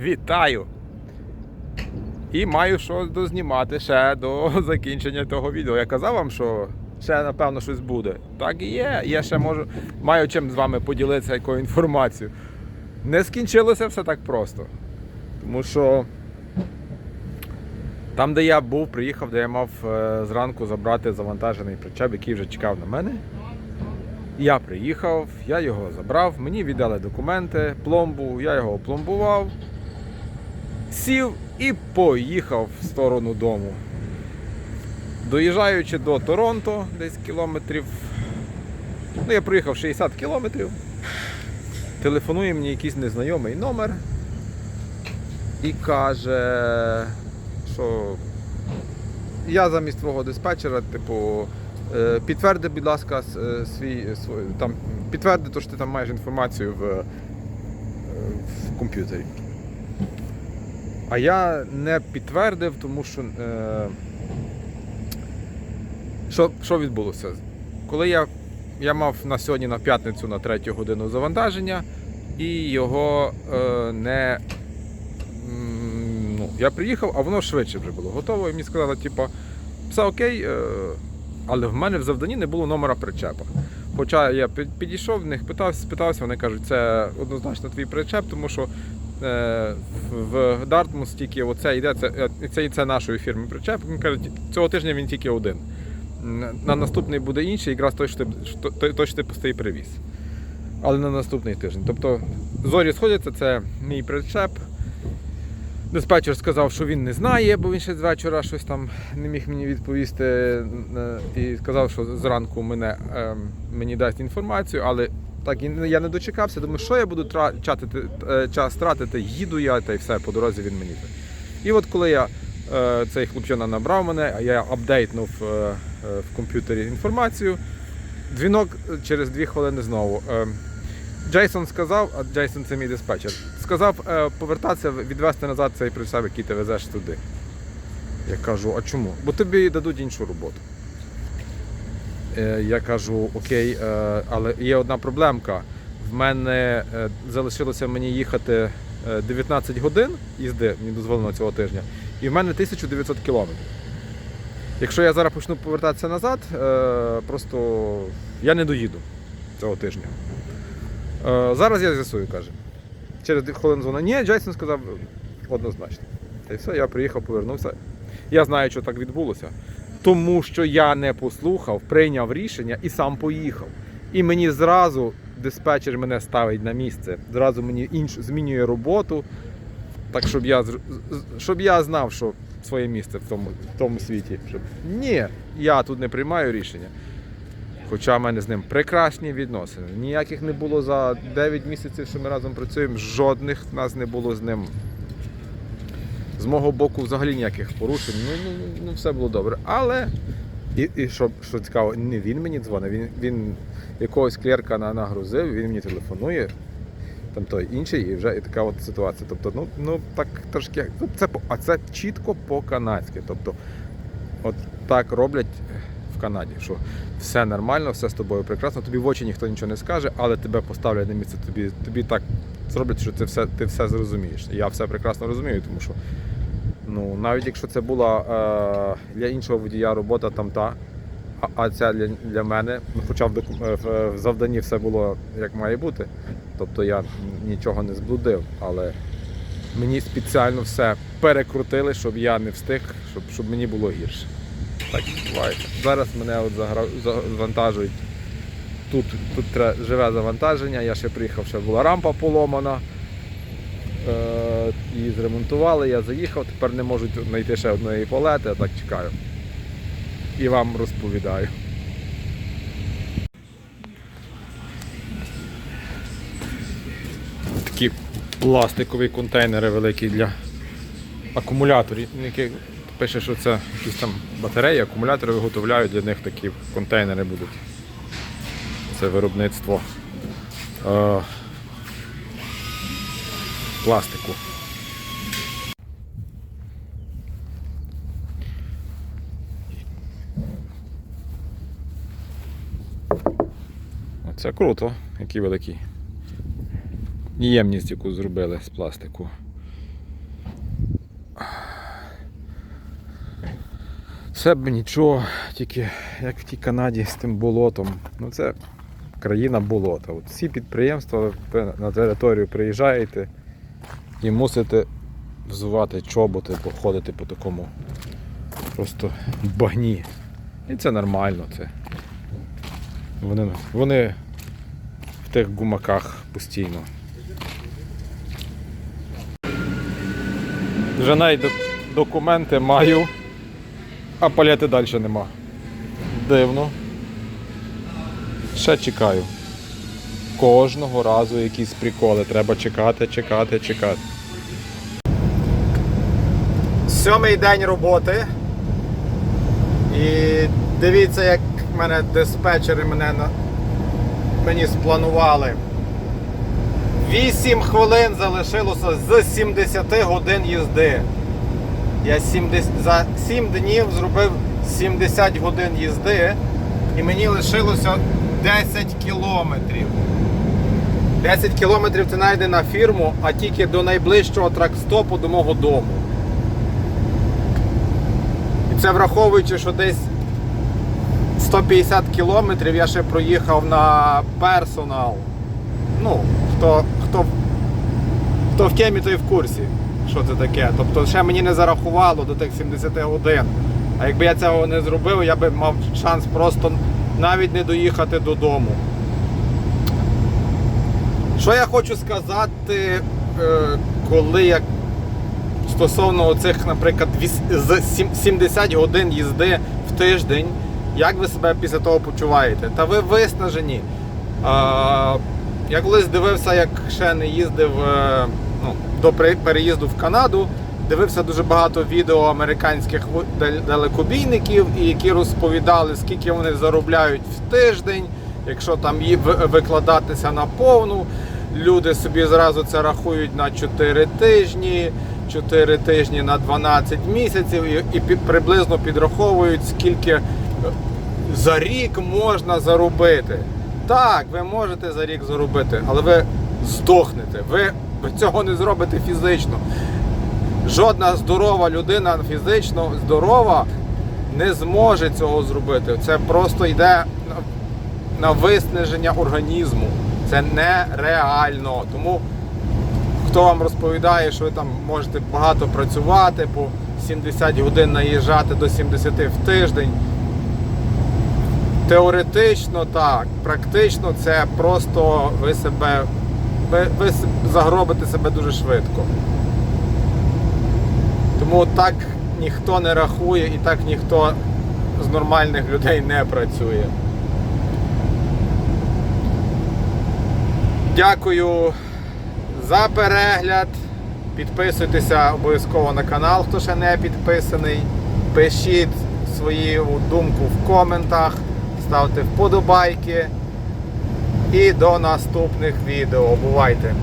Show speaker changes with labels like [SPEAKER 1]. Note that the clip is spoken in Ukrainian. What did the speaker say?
[SPEAKER 1] Вітаю! І маю що дознімати ще до закінчення того відео. Я казав вам, що ще напевно щось буде. Так і є. Я ще можу маю чим з вами поділитися якою інформацією. Не скінчилося все так просто. Тому що там, де я був, приїхав, де я мав е, зранку забрати завантажений причеп, який вже чекав на мене. Я приїхав, я його забрав, мені віддали документи, пломбу, я його опломбував, сів і поїхав в сторону дому. Доїжджаючи до Торонто, десь кілометрів. Ну, я проїхав 60 кілометрів. Телефонує мені якийсь незнайомий номер і каже, що я замість твого диспетчера, типу, е, підтверди, будь ласка, е, свій, свій там, підтверди, то, що ти там маєш інформацію в, е, в комп'ютері. А я не підтвердив, тому що. Е, що, що відбулося? Коли я, я мав на сьогодні на п'ятницю на третю годину завантаження, і його е, не. Ну, я приїхав, а воно швидше вже було готово. І мені сказали, типу, все окей, е, але в мене в завданні не було номера причепа. Хоча я під- підійшов, в них питався, спитався, вони кажуть, це однозначно твій причеп, тому що в в Дартмус тільки оце йде, це, е, це, це нашої фірми причеп. Він кажуть, цього тижня він тільки один. На- На наступний буде інший, якраз той, що ти, той, що ти пустий привіз. Але на наступний тиждень. Тобто зорі сходяться, це мій причеп. Диспетчер сказав, що він не знає, бо він ще з вечора щось там не міг мені відповісти. е, І сказав, що зранку мене, ем, мені дасть інформацію, але так я не дочекався. Думаю, що я буду тратити, час тратити, їду я, та й все, по дорозі він мені. І от коли я е, цей хлопчина набрав мене, а я апдейтнув е, е, в комп'ютері інформацію. Дзвінок через дві хвилини знову. Е, Джейсон сказав, а Джейсон це мій диспетчер, сказав е, повертатися, відвести назад цей прицеп, який ти везеш туди. Я кажу, а чому? Бо тобі дадуть іншу роботу. Е, я кажу, окей, е, але є одна проблемка. В мене е, залишилося мені їхати е, 19 годин їзди, мені дозволено цього тижня, і в мене 1900 кілометрів. Якщо я зараз почну повертатися назад, просто я не доїду цього тижня. Зараз я з'ясую, каже. Через дві хвилини дзвонить. Ні, Джейсон сказав однозначно. Та й все, я приїхав, повернувся. Я знаю, що так відбулося. Тому що я не послухав, прийняв рішення і сам поїхав. І мені зразу диспетчер мене ставить на місце. Зразу мені іншу змінює роботу. Так, щоб я, щоб я знав, що своє місце в тому, в тому світі. Щоб... Ні, я тут не приймаю рішення. Хоча в мене з ним прекрасні відносини. Ніяких не було за 9 місяців, що ми разом працюємо, жодних нас не було з ним. З мого боку взагалі ніяких порушень. Ну, ну, ну, все було добре. Але, і, і що, що цікаво, не він мені дзвонить, він, він якогось клерка на, нагрузив, він мені телефонує, там той інший, і вже і така от ситуація. Тобто, ну, ну так трошки. Ну, це, а це чітко по-канадськи. Тобто, от так роблять в Канаді, що все нормально, все з тобою прекрасно, тобі в очі ніхто нічого не скаже, але тебе поставлять на місце, тобі, тобі так зроблять, що ти все, ти все зрозумієш. Я все прекрасно розумію, тому що ну, навіть якщо це була е, для іншого водія робота там та, а, ця для, для мене, ну, хоча в, е, в, в завданні все було як має бути, тобто я нічого не зблудив, але мені спеціально все перекрутили, щоб я не встиг, щоб, щоб мені було гірше. Так відбувається. Зараз мене от загра- завантажують. Тут, тут живе завантаження, я ще приїхав, ще була рампа поломана. Е, її зремонтували, я заїхав, тепер не можуть знайти ще одної палети, я так чекаю. І вам розповідаю. Такі пластикові контейнери великі для акумуляторів. Пише, що це якісь там батареї, акумулятори виготовляють, для них такі контейнери будуть це виробництво е, пластику. Це круто, які великі. Ємність, яку зробили з пластику. Це б нічого, тільки як в тій Канаді з тим болотом. Ну це країна болота. От всі підприємства, ви на територію приїжджаєте і мусите взувати чоботи, ходити по такому просто багні. І це нормально. Це. Вони, вони в тих гумаках постійно. Вже навіть документи маю, а паляти далі нема. Дивно. Ще чекаю. Кожного разу якісь приколи. Треба чекати, чекати, чекати. Сьомий день роботи. І дивіться, як мене диспетчери мене на... мені спланували. 8 хвилин залишилося з 70 годин їзди. Я 70, за 7 днів зробив 70 годин їзди і мені лишилося 10 кілометрів. 10 кілометрів це найде на фірму, а тільки до найближчого тракстопу до мого дому. І це враховуючи, що десь 150 кілометрів я ще проїхав на персонал. Ну, хто, хто, хто в темі, той в курсі, що це таке. Тобто ще мені не зарахувало до тих 70 годин. А якби я цього не зробив, я би мав шанс просто навіть не доїхати додому. Що я хочу сказати, е, коли я стосовно цих, наприклад, віс- з сім- 70 годин їзди в тиждень, як ви себе після того почуваєте? Та ви виснажені. Я колись дивився, як ще не їздив е, ну, до переїзду в Канаду. Дивився дуже багато відео американських далекобійників, які розповідали, скільки вони заробляють в тиждень, якщо там викладатися на повну. Люди собі зразу це рахують на 4 тижні, 4 тижні на 12 місяців і, і приблизно підраховують, скільки е, за рік можна заробити. Так, ви можете за рік заробити, але ви здохнете. Ви цього не зробите фізично. Жодна здорова людина фізично здорова не зможе цього зробити. Це просто йде на, на виснаження організму. Це нереально. Тому хто вам розповідає, що ви там можете багато працювати, по 70 годин наїжджати до 70 в тиждень. Теоретично так, практично це просто ви себе ви, ви загробите себе дуже швидко. Тому так ніхто не рахує і так ніхто з нормальних людей не працює. Дякую за перегляд. Підписуйтеся обов'язково на канал, хто ще не підписаний. Пишіть свою думку в коментах, ставте вподобайки. І до наступних відео. Бувайте!